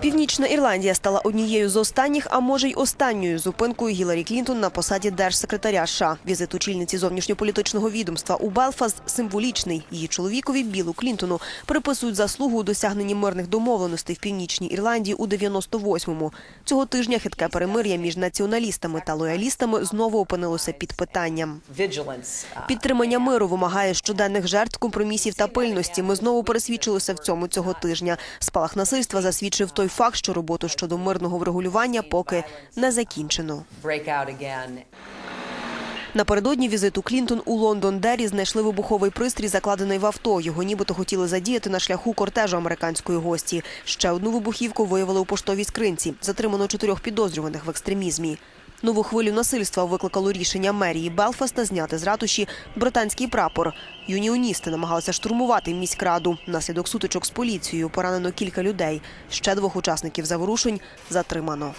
Північна Ірландія стала однією з останніх, а може й останньою зупинкою Гіларі Клінтон на посаді держсекретаря США. Візит очільниці зовнішньополітичного відомства у Белфаст символічний. Її чоловікові Білу Клінтону приписують заслугу у досягненні мирних домовленостей в північній Ірландії у 98-му. Цього тижня хитке перемир'я між націоналістами та лоялістами знову опинилося під питанням. Підтримання миру вимагає щоденних жертв, компромісів та пильності. Ми знову пересвідчилися в цьому цього тижня. Спалах насильства засвідчив той факт, що роботу щодо мирного врегулювання поки не закінчено. Напередодні візиту Клінтон у Лондон-Дері знайшли вибуховий пристрій, закладений в авто. Його нібито хотіли задіяти на шляху кортежу американської гості. Ще одну вибухівку виявили у поштовій скринці. Затримано чотирьох підозрюваних в екстремізмі. Нову хвилю насильства викликало рішення мерії Белфаста зняти з ратуші британський прапор. Юніоністи намагалися штурмувати міськраду. Наслідок сутичок з поліцією поранено кілька людей. Ще двох учасників заворушень затримано.